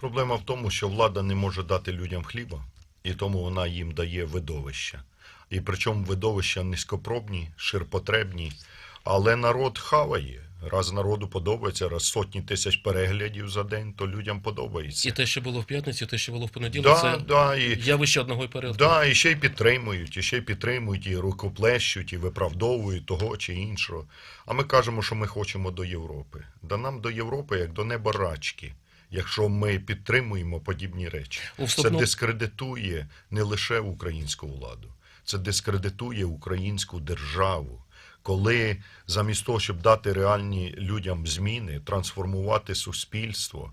Проблема в тому, що влада не може дати людям хліба, і тому вона їм дає видовища. І причому видовища низькопробні, ширпотребні, але народ хаває. Раз народу подобається, раз сотні тисяч переглядів за день, то людям подобається. І те, що було в п'ятницю, те, що було в понеділок, да, це да, і, явище одного і порядку. да, і ще й підтримують, і ще й підтримують, і рукоплещуть, і виправдовують того чи іншого. А ми кажемо, що ми хочемо до Європи. Да нам до Європи, як до неба рачки, якщо ми підтримуємо подібні речі. Це дискредитує не лише українську владу, це дискредитує українську державу. Коли замість того, щоб дати реальні людям зміни, трансформувати суспільство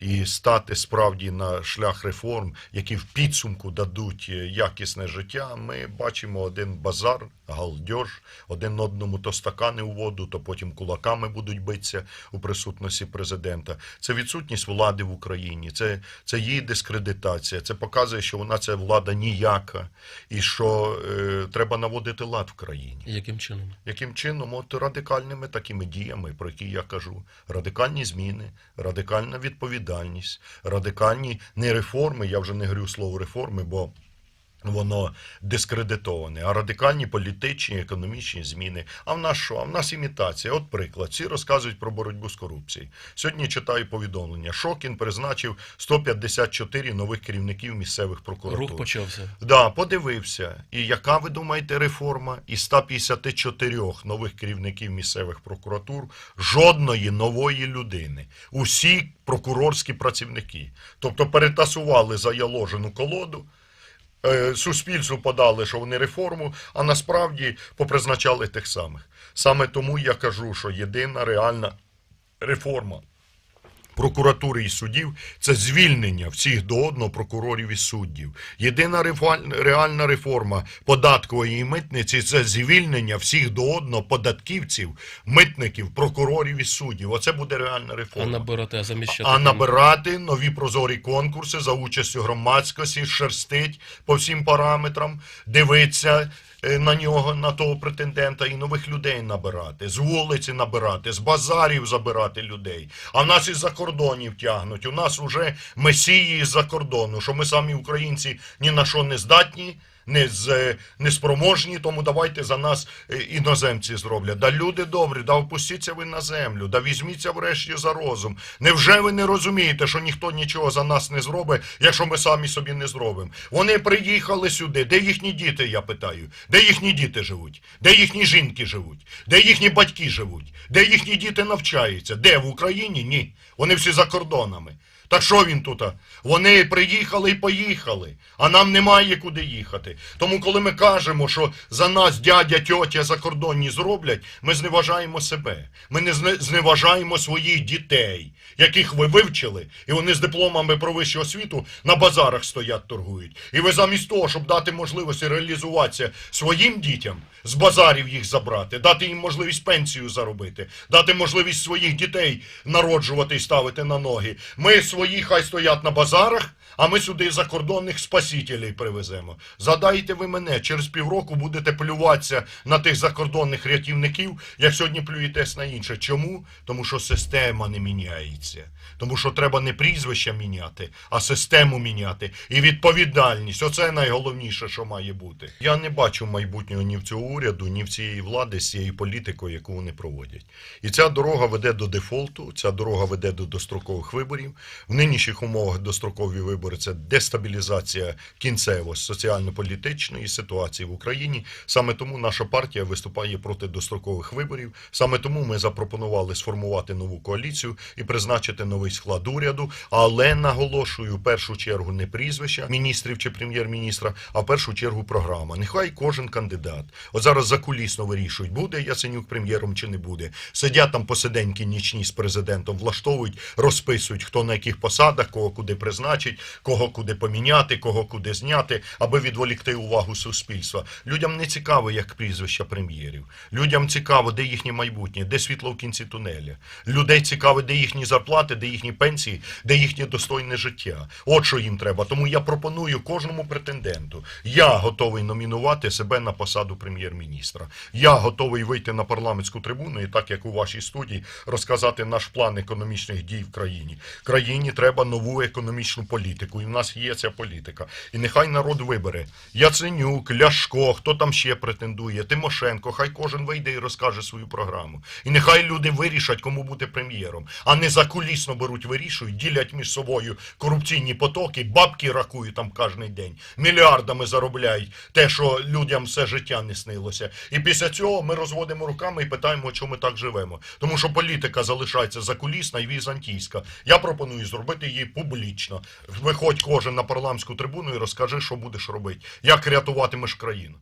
і стати справді на шлях реформ, які в підсумку дадуть е, якісне життя, ми бачимо один базар, галдьож, один одному то стакани у воду, то потім кулаками будуть битися у присутності президента. Це відсутність влади в Україні, це, це її дискредитація. Це показує, що вона це влада ніяка, і що е, треба наводити лад в країні. Яким чином? Яким чином? От радикальними такими діями, про які я кажу. Радикальні зміни, радикальна відповідальність, радикальні не реформи, я вже не говорю слово реформи, бо воно дискредитоване, а радикальні політичні, економічні зміни. А в нас що? А в нас імітація. От приклад. Всі розказують про боротьбу з корупцією. Сьогодні читаю повідомлення. Шокін призначив 154 нових керівників місцевих прокуратур. Рух почався. Да, подивився. І яка ви думаєте реформа? Із 154 нових керівників місцевих прокуратур жодної нової людини. Усі прокурорські працівники. Тобто перетасували заяложену колоду. Е, Суспільству подали, що вони реформу, а насправді попризначали тих самих. Саме тому я кажу, що єдина реальна реформа прокуратури і судів це звільнення всіх до одного прокурорів і суддів. Єдина реальна реформа податкової і митниці це звільнення всіх до одного податківців, митників, прокурорів і суддів. Оце буде реальна А реформа. набирати, а заміщати. А набирати нові прозорі конкурси за участю громадськості, шерстить по всім параметрам, дивитися е, на нього, на того претендента, і нових людей набирати, з вулиці набирати, з базарів забирати людей. А в нас із-за кордонів тягнуть. У нас уже месії з-за кордону, що ми самі українці ні на що не здатні. Не з неспроможні, тому давайте за нас е, іноземці зроблять. Да люди добрі, да опустіться ви на землю, да візьміться врешті за розум. Невже ви не розумієте, що ніхто нічого за нас не зробить, якщо ми самі собі не зробимо? Вони приїхали сюди. Де їхні діти, я питаю? Де їхні діти живуть? Де їхні жінки живуть? Де їхні батьки живуть? Де їхні діти навчаються? Де в Україні? Ні. Вони всі за кордонами. Так що він тут? Вони приїхали і поїхали, а нам немає куди їхати. Тому, коли ми кажемо, що за нас дядя, тьотя закордонні зроблять, ми зневажаємо себе. Ми не зневажаємо своїх дітей, яких ви вивчили, і вони з дипломами про вищу освіту на базарах стоять, торгують. І ви замість того, щоб дати можливості реалізуватися своїм дітям, з базарів їх забрати, дати їм можливість пенсію заробити, дати можливість своїх дітей народжувати і ставити на ноги. Ми свої хай стоять на базарах, а ми сюди закордонних спасителей привеземо. Задайте ви мене, через півроку будете плюватися на тих закордонних рятівників, як сьогодні плюєтесь на інше. Чому? Тому що система не міняється. Тому що треба не прізвища міняти, а систему міняти. І відповідальність. Оце найголовніше, що має бути. Я не бачу майбутнього ні в цього уряду, ні в цієї влади з цією політикою, яку вони проводять. І ця дорога веде до дефолту, ця дорога веде до дострокових виборів. В нинішніх умовах дострокові вибори це дестабілізація кінцево соціально-політичної ситуації в Україні. Саме тому наша партія виступає проти дострокових виборів. Саме тому ми запропонували сформувати нову коаліцію і призначити новий склад уряду. Але наголошую в першу чергу не прізвища міністрів чи прем'єр-міністра, а в першу чергу програма. Нехай кожен кандидат. От зараз закулісно вирішують, буде Яценюк прем'єром чи не буде. Сидять там посиденьки нічні з президентом, влаштовують, розписують, хто на яких посадах, кого куди призначить, кого куди поміняти, кого куди зняти, аби відволікти увагу суспільства. Людям не цікаво, як прізвища прем'єрів. Людям цікаво, де їхнє майбутнє, де світло в кінці тунеля. Людей цікаво, де їхні зарплати, де їхні пенсії, де їхнє достойне життя. От що їм треба. Тому я пропоную кожному претенденту. Я готовий номінувати себе на посаду прем'єр-міністра. Я готовий вийти на парламентську трибуну і так як у вашій студії розказати наш план економічних дій в країні. Країні Україні треба нову економічну політику. І в нас є ця політика. І нехай народ вибере. Яценюк, Ляшко, хто там ще претендує, Тимошенко, хай кожен вийде і розкаже свою програму. І нехай люди вирішать, кому бути прем'єром, а не закулісно беруть, вирішують, ділять між собою корупційні потоки, бабки рахують там кожен день, мільярдами заробляють те, що людям все життя не снилося. І після цього ми розводимо руками і питаємо, чому ми так живемо. Тому що політика залишається закулісна і візантійська. Я пропоную зробити її публічно. Виходь кожен на парламентську трибуну і розкажи, що будеш робити, як рятуватимеш країну.